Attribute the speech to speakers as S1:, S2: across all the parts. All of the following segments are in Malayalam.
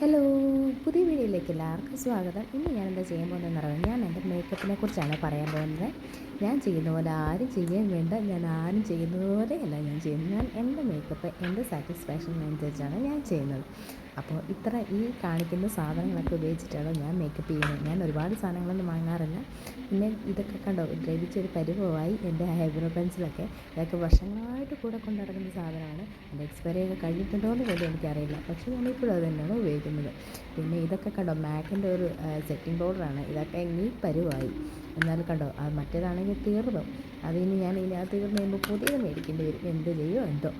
S1: ഹലോ പുതിയ വീഡിയോയിലേക്ക് എല്ലാവർക്കും സ്വാഗതം. ഇന്ന് ഞാൻ എന്താ ചെയ്യാൻ പോകുന്നതെന്ന് അറിയാം ഞാൻ എന്റെ മേക്കപ്പിനെ കുറിച്ചാണ് പറയാൻ പോകുന്നത്. ഞാൻ ചെയ്യുന്ന പോലെ ആരും ചെയ്യാൻ വേണ്ട ഞാൻ ആരും ചെയ്യുന്നതുപോലെ പോലെയല്ല ഞാൻ ചെയ്യുന്നത്. ഞാൻ എന്റെ മേക്കപ്പ് എന്റെ സാറ്റിസ്ഫാക്ഷൻ അനുസരിച്ചാണ് ഞാൻ ചെയ്യുന്നത്. അപ്പോൾ ഇത്ര ഈ കാണിക്കുന്ന സാധനങ്ങളൊക്കെ ഉപയോഗിച്ചിട്ടാണ് ഞാൻ മേക്കപ്പ് ചെയ്യുന്നത്. ഞാൻ ഒരുപാട് സാധനങ്ങളൊന്നും വാങ്ങാറില്ല. പിന്നെ ഇതൊക്കെ കണ്ടോ? ദ്രവിച്ചൊരു പരിഭവമായി എന്റെ ഐബ്രോ പെൻസിലൊക്കെ ഇതൊക്കെ വർഷങ്ങളായിട്ട് കൂടെ കൊണ്ടിറങ്ങുന്ന സാധനമാണ്. എക്സ്പയറി ഒക്കെ കഴിഞ്ഞിട്ടുണ്ടോ എന്ന് പോലും എനിക്കറിയില്ല. പക്ഷേ ഞാനിപ്പോഴും അത് തന്നെയാണ് ഉപയോഗിക്കുന്നത്. പിന്നെ ഇതൊക്കെ കണ്ടോ മാക്കിന്റെ ഒരു സെറ്റിംഗ് പൗഡറാണ് ഇതൊക്കെ ഇനി പരുവായി. എന്നാൽ കണ്ടോ അത് മറ്റേതാണെങ്കിൽ തീർന്നു. അതിന് ഞാൻ ഇതിനകത്ത് തീർന്നു കഴിയുമ്പോൾ പുതിയത് മേടിക്കേണ്ടി വരും. എന്ത് ചെയ്യുമോ എന്തോ.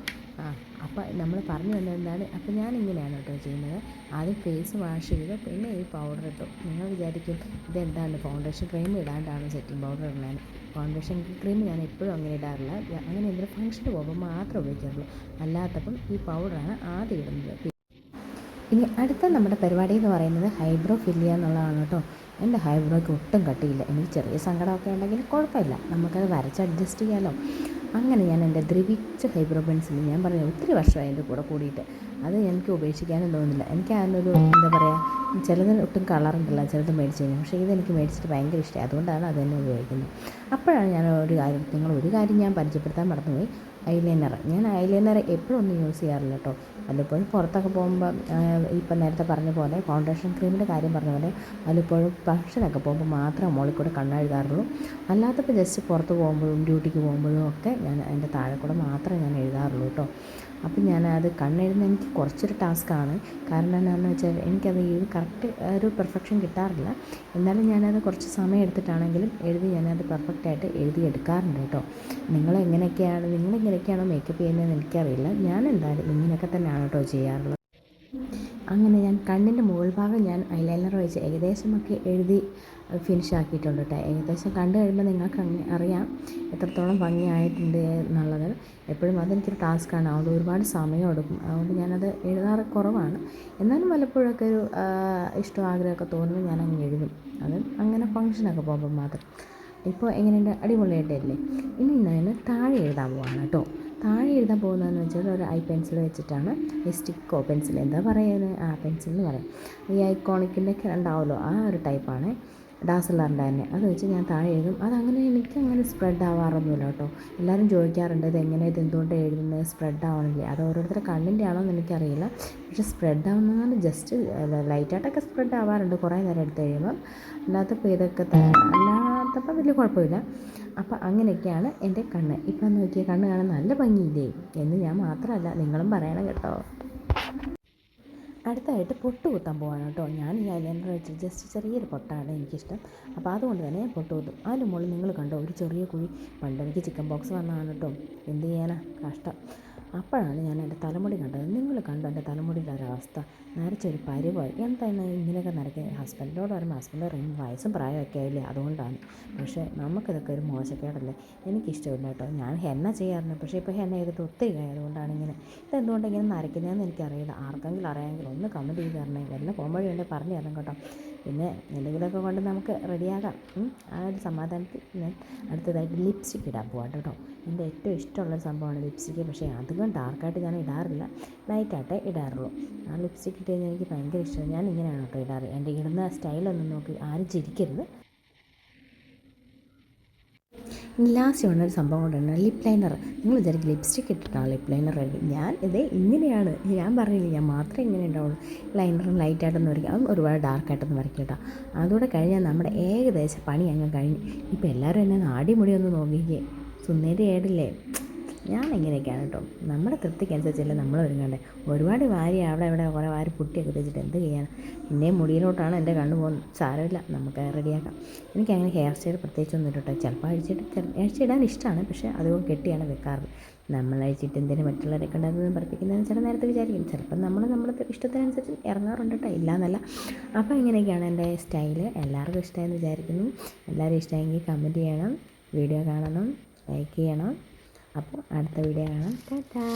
S1: ആ അപ്പം നമ്മൾ പറഞ്ഞു വന്നത് എന്താണ് അപ്പം ഞാൻ ഇങ്ങനെയാണ് കേട്ടോ ചെയ്യുന്നത്. ആദ്യം ഫേസ് വാഷ് ചെയ്ത് പിന്നെ ഈ പൗഡർ ഇട്ടു. നിങ്ങൾ വിചാരിക്കും ഇതെന്താണ്? ഫൗണ്ടേഷൻ ക്രീം ഇടാണ്ടാണ് സെറ്റിംഗ് പൗഡർ ഇടുന്നത് ഫൗണ്ടേഷൻ ക്രീം ഞാൻ എപ്പോഴും അങ്ങനെ ഇടാറില്ല. അങ്ങനെ എന്തെങ്കിലും ഫംഗ്ഷന് പോകുമ്പോൾ മാത്രമേ ഉപയോഗിക്കാറുള്ളൂ. അല്ലാത്തപ്പം ഈ പൗഡറാണ് ആദ്യം ഇടുന്നത്. ഇനി അടുത്ത നമ്മുടെ പരിപാടി എന്ന് പറയുന്നത് ഹൈബ്രോ ഫില്ലിയ എന്നുള്ളതാണ് കേട്ടോ. എന്റെ ഹൈബ്രോയ്ക്ക് ഒട്ടും കട്ടിയില്ല. എനിക്ക് ചെറിയ സങ്കടമൊക്കെ ഉണ്ടെങ്കിൽ കുഴപ്പമില്ല. നമുക്കത് വരച്ച് അഡ്ജസ്റ്റ് ചെയ്യാമല്ലോ അങ്ങനെ ഞാൻ എന്റെ ദ്രവിച്ച ഹൈബ്രോ പെൻസിൽ ഞാൻ പറഞ്ഞു ഒത്തിരി വർഷമായി എന്റെ കൂടെ കൂടിയിട്ട് അത് എനിക്ക് ഉപേക്ഷിക്കാനും തോന്നുന്നില്ല. എനിക്ക് അതിനൊരു എന്താ പറയുക ചിലതിന് ഒട്ടും കളറുണ്ടല്ല ചിലത് മേടിച്ച് കഴിഞ്ഞാൽ. പക്ഷേ ഇതെനിക്ക് മേടിച്ചിട്ട് ഭയങ്കര ഇഷ്ടമായി. അതുകൊണ്ടാണ് അത് തന്നെ ഉപയോഗിക്കുന്നത്. അപ്പോഴാണ് ഞാൻ ഒരു കാര്യം നിങ്ങൾ ഒരു കാര്യം ഞാൻ പരിചയപ്പെടുത്താൻ മറന്നുപോയി. ഐലൈനർ. ഞാൻ ഐലൈനർ എപ്പോഴും ഒന്നും യൂസ് ചെയ്യാറില്ല കേട്ടോ. വല്ലപ്പോഴും പുറത്തൊക്കെ പോകുമ്പോൾ ഇപ്പം നേരത്തെ പറഞ്ഞ പോലെ ഫൗണ്ടേഷൻ ക്രീമിന്റെ കാര്യം പറഞ്ഞ പോലെ വല്ലപ്പോഴും ഫംഗ്ഷനൊക്കെ പോകുമ്പോൾ മാത്രമേ മുകളിൽ കൂടെ കണ്ണെഴുതാറുള്ളൂ. അല്ലാത്തപ്പോൾ ജസ്റ്റ് പുറത്ത് പോകുമ്പോഴും ഡ്യൂട്ടിക്ക് പോകുമ്പോഴും ഒക്കെ ഞാൻ അതിന്റെ താഴെ കൂടെ മാത്രമേ ഞാൻ എഴുതാറുള്ളൂ കേട്ടോ. അപ്പം ഞാൻ അത് കണ്ണെഴുതുന്ന എനിക്ക് കുറച്ചൊരു ടാസ്ക്കാണ്. കാരണം എന്താണെന്ന് വെച്ചാൽ എനിക്കത് എഴുതി കറക്റ്റ് ഒരു പെർഫെക്ഷൻ കിട്ടാറില്ല. എന്നാലും ഞാനത് കുറച്ച് സമയം എടുത്തിട്ടാണെങ്കിലും എഴുതി ഞാനത് പെർഫെക്റ്റായിട്ട് എഴുതി എടുക്കാറുണ്ട് കേട്ടോ. നിങ്ങൾ എങ്ങനെയൊക്കെയാണോ മേക്കപ്പ് ചെയ്യുന്നതെന്ന് എനിക്കറിയില്ല. ഞാൻ എന്തായാലും ഇങ്ങനെയൊക്കെ തന്നെയാണ് കേട്ടോ ചെയ്യാറുള്ളത്. അങ്ങനെ ഞാൻ കണ്ണിന്റെ മുകൾ ഭാഗം ഞാൻ ഐലൈനർ വെച്ച് ഏകദേശമൊക്കെ എഴുതി ഫിനിഷ് ആക്കിയിട്ടുണ്ട് കേട്ടോ ഏകദേശം കണ്ടു കഴിയുമ്പോൾ നിങ്ങൾക്ക് അറിയാം എത്രത്തോളം ഭംഗിയായിട്ടുണ്ട് എന്നുള്ളത്. എപ്പോഴും അതെനിക്കൊരു ടാസ്ക്കാണ് അതുകൊണ്ട് ഒരുപാട് സമയം എടുക്കും. അതുകൊണ്ട് ഞാനത് എഴുതാറ് കുറവാണ്. എന്നാലും വല്ലപ്പോഴൊക്കെ ഒരു ഇഷ്ടം ആഗ്രഹമൊക്കെ തോന്നുമ്പോൾ ഞാൻ അങ്ങ് എഴുതും. അത് അങ്ങനെ ഫങ്ഷനൊക്കെ പോകുമ്പോൾ മാത്രം. ഇപ്പോൾ എങ്ങനെയുണ്ട്? അടിപൊളിയായിട്ടല്ലേ? ഇനി ഞാൻ താഴെ എഴുതാൻ പോവാണ് കേട്ടോ താഴെ എഴുതാൻ പോകുന്നതെന്ന് വെച്ചാൽ ഒരു ഐ പെൻസിൽ വെച്ചിട്ടാണ്. ഈ സ്റ്റിക്കോ പെൻസിൽ എന്താ പറയുന്നത്? ആ പെൻസിൽ എന്ന് പറയും. ഈ ഐക്കോണിക്കിന്റെ ഒക്കെ ഉണ്ടാവുമല്ലോ ആ ഒരു ടൈപ്പാണ് ഡാസലറിന്റെ തന്നെ. അത് വെച്ച് ഞാൻ താഴെ എഴുതും. അതങ്ങനെ എനിക്ക് അങ്ങനെ സ്പ്രെഡ് ആവാറൊന്നുമില്ല കേട്ടോ. എല്ലാവരും ചോദിക്കാറുണ്ട് ഇത് എങ്ങനെ ഇത് എന്തുകൊണ്ട് എഴുതുന്നത്? സ്പ്രെഡ് ആവണില്ലേ? അത് ഓരോരുത്തരുടെ കണ്ണിന്റെ ആണോന്ന് എനിക്കറിയില്ല. പക്ഷെ സ്പ്രെഡ് ആവുന്നതാണ് ജസ്റ്റ് ലൈറ്റായിട്ടൊക്കെ സ്പ്രെഡ് ആവാറുണ്ട്. കുറേ നേരം എടുത്ത് കഴിയുമ്പം അല്ലാത്തപ്പോൾ ഇതൊക്കെ അല്ലാത്തപ്പോൾ വലിയ കുഴപ്പമില്ല. അപ്പോൾ അങ്ങനെയൊക്കെയാണ് എന്റെ കണ്ണ്. ഇപ്പം നോക്കിയ കണ്ണ് കാണാൻ നല്ല ഭംഗിയില്ലേ? എന്ന് ഞാൻ മാത്രമല്ല നിങ്ങളും പറയണം കേട്ടോ. അടുത്തായിട്ട് പൊട്ട് കുത്താൻ പോവാണ് കേട്ടോ. ഞാൻ ഈ ഐലൈനർ വെച്ച് ജസ്റ്റ് ചെറിയൊരു പൊട്ടാണ് എനിക്കിഷ്ടം. അപ്പോൾ അതുകൊണ്ട് തന്നെ ഞാൻ പൊട്ട് കുത്തും അതിന് മുകളിൽ നിങ്ങൾ കണ്ടോ ഒരു ചെറിയ കുഴി. പണ്ട് എനിക്ക് ചിക്കൻ ബോക്സ് വന്നതാണ് കേട്ടോ. എന്ത് ചെയ്യാനാ? കഷ്ടം. അപ്പോഴാണ് ഞാൻ എന്റെ തലമുടി കണ്ടത്. നിങ്ങൾ കണ്ടോ എന്റെ തലമുടിയുടെ ഒരവസ്ഥ നരച്ചൊരു പരിവായി. എന്താണ് ഇങ്ങനെയൊക്കെ നരയ്ക്കുന്നത് ഹസ്ബൻഡിനോട് പറയുമ്പോൾ ഹസ്ബൻഡ് പറയും വയസ്സും പ്രായമൊക്കെ ആയില്ലേ അതുകൊണ്ടാണ്. പക്ഷേ നമുക്കിതൊക്കെ ഒരു മോശക്കേടല്ലേ? എനിക്കിഷ്ടമില്ല കേട്ടോ. ഞാൻ ഹെന്ന ചെയ്യാറുണ്ട്. പക്ഷേ ഇപ്പോൾ ഹെന്ന ചെയ്തിട്ട് ഒത്തിരി ആയതുകൊണ്ടാണ് ഇങ്ങനെ. ഇതെന്തുകൊണ്ട് ഇങ്ങനെ നരയ്ക്കുന്നതെന്ന് എനിക്കറിയില്ല. ആർക്കെങ്കിലും അറിയാമെങ്കിൽ ഒന്ന് കമന്റ് ചെയ്ത് തരണേ. വല്ല പോകുമ്പോഴേ പറഞ്ഞു തരണം കേട്ടോ. പിന്നെ എന്തെങ്കിലുമൊക്കെ കൊണ്ട് നമുക്ക് റെഡിയാകാം. ആ ഒരു സമാധാനത്തിൽ ഞാൻ അടുത്തതായിട്ട് ലിപ്സ്റ്റിക്ക് ഇടാൻ പോകാം കേട്ടോ എന്റെ ഏറ്റവും ഇഷ്ടമുള്ള സംഭവമാണ് ലിപ്സ്റ്റിക്ക് പക്ഷേ അധികം ഡാർക്കായിട്ട് ഞാൻ ഇടാറില്ല. ലൈറ്റായിട്ടേ ഇടാറുള്ളൂ. ആ ലിപ്സ്റ്റിക്ക് ഇട്ട് കഴിഞ്ഞാൽ എനിക്ക് ഭയങ്കര ഇഷ്ടമാണ്. ഞാൻ ഇങ്ങനെയാണ് കേട്ടോ ഇടാറ്. എന്റെ ഇടുന്ന സ്റ്റൈലൊന്നും നോക്കി. ആരും ചിരിക്കരുത്. ലാസ്റ്റ് വന്ന ഒരു സംഭവം കൊണ്ടാണ് ലിപ് ലൈനർ. നിങ്ങൾ വിചാരിക്കും ലിപ്സ്റ്റിക് ഇട്ടിട്ടാണ് ലിപ് ലൈനർ ഞാൻ ഇത് ഇങ്ങനെയാണ്. ഞാൻ പറഞ്ഞില്ല ഞാൻ മാത്രമേ ഇങ്ങനെ ഉണ്ടാവുള്ളൂ ലൈനറും ലൈറ്റായിട്ടൊന്നും വരയ്ക്കും. അതും ഒരുപാട് ഡാർക്കായിട്ടൊന്നും വരയ്ക്കും കേട്ടോ. അതോടെ കഴിഞ്ഞാൽ നമ്മുടെ ഏകദേശം പണി അങ്ങ് കഴിഞ്ഞ്. ഇപ്പോൾ എല്ലാവരും എന്നെ നാടി മുടി ഒന്ന് നോക്കിക്കേ. ഏടില്ലേ? ഞാൻ ഇങ്ങനെയൊക്കെയാണ് കേട്ടോ. നമ്മുടെ തൃപ്തിക്കനുസരിച്ചല്ലേ നമ്മൾ ഒരുങ്ങണ്ടേ. ഒരുപാട് വാരി അവിടെ ഇവിടെ കുറേ വാരി പുട്ടിയൊക്കെ വെച്ചിട്ട് എന്ത് ചെയ്യാനാണ് പിന്നെയും മുടിയിലോട്ടാണ് എന്റെ കണ്ണ് പോകുന്നത്. സാരമില്ല നമുക്ക് റെഡിയാക്കാം. എനിക്ക് അങ്ങനെ ഹെയർ സ്റ്റൈൽ പ്രത്യേകിച്ചൊന്നും ഇട്ടോ ചിലപ്പോൾ അഴിച്ചിട്ട് അഴിച്ചിടാൻ ഇഷ്ടമാണ് പക്ഷേ അതുകൊണ്ട് കെട്ടിയാണ് വെക്കാറ്. നമ്മൾ അഴിച്ചിട്ട് എന്തിനും മറ്റുള്ളവരെ കണ്ടതെന്ന് പഠിപ്പിക്കുന്നതെന്ന് ചില നേരത്തെ വിചാരിക്കും. ചിലപ്പോൾ നമ്മൾ നമ്മുടെ ഇഷ്ടത്തിനനുസരിച്ച് ഇറങ്ങാറുണ്ട് കേട്ടോ ഇല്ല എന്നല്ല അപ്പോൾ ഇങ്ങനെയൊക്കെയാണ് എന്റെ സ്റ്റൈൽ എല്ലാവർക്കും ഇഷ്ടമായെന്ന് വിചാരിക്കുന്നു. എല്ലാവരും ഇഷ്ടമായെങ്കിൽ കമന്റ് ചെയ്യണം വീഡിയോ കാണണം ലൈക്ക് ചെയ്യണം. അപ്പോൾ അടുത്ത വീഡിയോ കാണാം. ടാറ്റാ.